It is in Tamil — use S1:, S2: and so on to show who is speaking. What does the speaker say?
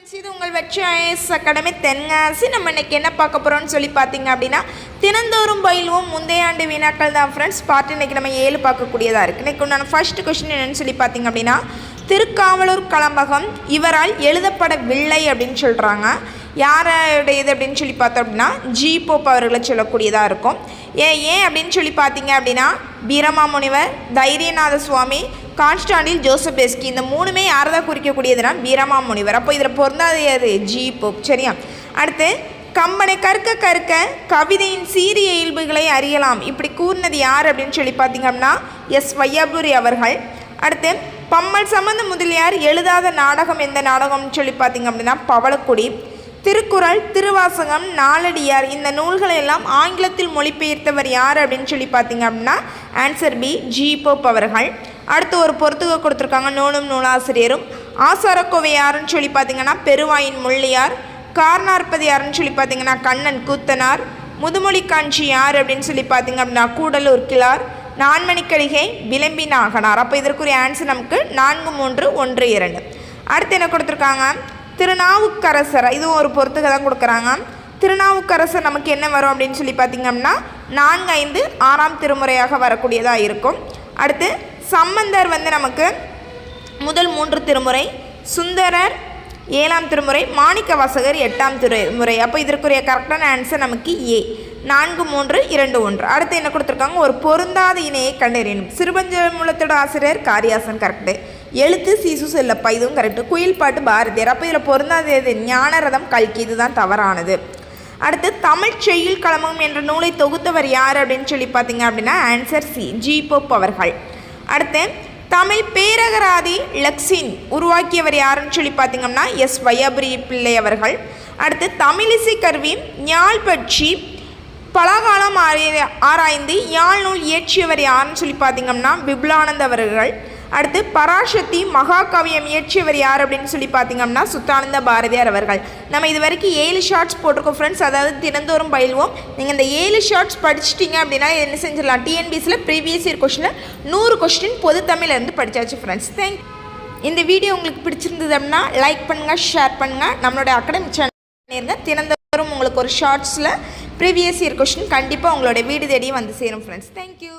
S1: ஃப்ரெண்ட்ஸ் இது உங்கள் வெற்றி ஐஎஸ் அகாடமி தென்காசி. நம்ம இன்றைக்கி என்ன பார்க்க போகிறோம்னு சொல்லி பார்த்தீங்க அப்படின்னா தினந்தோறும் பயிலுவோம். முந்தைய ஆண்டு வினாக்கள் தான் ஃப்ரெண்ட்ஸ் பார்த்து இன்னைக்கு நம்ம ஏழு பார்க்கக்கூடியதாக இருக்குது இன்னைக்கு உண்டான ஃபர்ஸ்ட் கொஸ்டின் என்னென்னு சொல்லி பார்த்தீங்க அப்படின்னா திருக்காவலூர் கலம்பகம் இவரால் எழுதப்படவில்லை அப்படின்னு சொல்கிறாங்க யாரோடையது அப்படின்னு சொல்லி பார்த்தோம் அப்படின்னா ஜி. போப் அவர்களை சொல்லக்கூடியதாக இருக்கும். ஏன் ஏன் அப்படின்னு சொல்லி பார்த்தீங்க அப்படின்னா பீரமா முனிவர் தைரியநாத சுவாமி கான்ஸ்டாண்டில் ஜோசப் எஸ்கி இந்த மூணுமே யாரை தான் குறிக்கக்கூடியதுன்னா பீரமா முனிவர். அப்போ இதில் பொருந்தாது ஜீப்பு சரியா? அடுத்து கம்பனை கற்க கற்க கவிதையின் சீரிய இயல்புகளை அறியலாம். இப்படி கூறினது யார் அப்படின்னு சொல்லி பார்த்தீங்க அப்படின்னா எஸ். வையாபுரி அவர்கள். அடுத்து பம்மல் சம்பந்த முதலியார் எழுதாத நாடகம் எந்த நாடகம்னு சொல்லி பார்த்தீங்க அப்படின்னா பவளக்குடி. திருக்குறள் திருவாசகம் நாலடியார் இந்த நூல்களை எல்லாம் ஆங்கிலத்தில் மொழிபெயர்த்தவர் யார் அப்படின்னு சொல்லி பார்த்தீங்க அப்படின்னா ஆன்சர் பி ஜி போப் அவர்கள். அடுத்து ஒரு பொறுத்துக கொடுத்துருக்காங்க நூலும் நூலாசிரியரும். ஆசாரக்கோவை யாருன்னு சொல்லி பார்த்தீங்கன்னா பெருவாயின் முள்ளியார். கார்னார்பதி யாருன்னு சொல்லி பார்த்தீங்கன்னா கண்ணன் கூத்தனார். முதுமொழி காஞ்சி யார் அப்படின்னு சொல்லி பார்த்தீங்க அப்படின்னா கூடலூர் கிளார் நான்மணிக்கடிகை விளம்பி நாகனார். அப்போ இதற்குரிய ஆன்சர் நமக்கு நான்கு மூன்று ஒன்று இரண்டு. அடுத்து என்ன கொடுத்துருக்காங்க? திருநாவுக்கரசர் இதுவும் ஒரு பொறுத்துக்கு தான் கொடுக்குறாங்க. திருநாவுக்கரசர் நமக்கு என்ன வரும் அப்படின்னு சொல்லி பார்த்தீங்க அப்படின்னா நான்கு ஐந்து ஆறாம் திருமுறையாக வரக்கூடியதாக இருக்கும். அடுத்து சம்பந்தர் வந்து நமக்கு முதல் மூன்று திருமுறை சுந்தரர் ஏழாம் திருமுறை மாணிக்க வாசகர் எட்டாம் திருமுறை. அப்போ இதற்குரிய கரெக்டான ஆன்சர் நமக்கு ஏ நான்கு மூன்று இரண்டு ஒன்று. அடுத்து என்ன கொடுத்துருக்காங்க? ஒரு பொருந்தாத இணையை கண்டறியணும். சிறுபஞ்சமூலத்தோட ஆசிரியர் காரியாசன் கரெக்டு எழுத்து சீசு செல்லப்பா இதுவும் கரெக்டு. குயில் பாட்டு பாரதியார். அப்போ இதில் பொருந்தாதது ஞானரதம் கல்கி இதுதான் தவறானது. அடுத்து தமிழ் செய்யுள் களமம் என்ற நூலை தொகுத்தவர் யார் அப்படின்னு சொல்லி பார்த்தீங்க அப்படின்னா ஆன்சர் சி ஜி போப் அவர்கள். அடுத்து தமிழ் பேரகராதி லக்ஸின் உருவாக்கியவர் யாருன்னு சொல்லி பார்த்தீங்கன்னா எஸ். வையாபுரி பிள்ளை அவர்கள். அடுத்து தமிழிசை கருவி ஞாழ் பட்சி பலகாலம் ஆராய்ந்து யாழ் நூல் இயற்றியவர் யாருன்னு சொல்லி பார்த்தீங்கன்னா விபுலானந்த் அவர்கள். அடுத்து பராசக்தி மகாகாவியம் இயற்றியவர் யார் அப்படின்னு சொல்லி பார்த்தீங்கன்னா சுத்தானந்த பாரதியார் அவர்கள். நம்ம இது வரைக்கும் ஏழு ஷார்ட்ஸ் போட்டிருக்கோம் ஃப்ரெண்ட்ஸ் அதாவது தினந்தோறும் பயில்வோம். நீங்கள் இந்த ஏழு ஷார்ட்ஸ் படிச்சிட்டிங்க அப்படின்னா என்ன செஞ்சிடலாம்? டிஎன்பிஎஸில் ப்ரீவியஸ் இயர் கொஷினில் நூறு கொஸ்டின் பொது தமிழ்லேருந்து படித்தாச்சு ஃப்ரெண்ட்ஸ் தேங்க் இந்த வீடியோ உங்களுக்கு பிடிச்சிருந்தது அப்படின்னா லைக் பண்ணுங்கள் ஷேர் பண்ணுங்கள் நம்மளோட அகாடமிக் சேனல் பண்ணியிருந்தேன் தினந்தோறும் உங்களுக்கு ஒரு ஷார்ட்ஸில் ப்ரீவியஸ் இயர் கொஷின் கண்டிப்பாக உங்களோட வீடு தேடியும் வந்து சேரும் ஃப்ரெண்ட்ஸ் தேங்க்யூ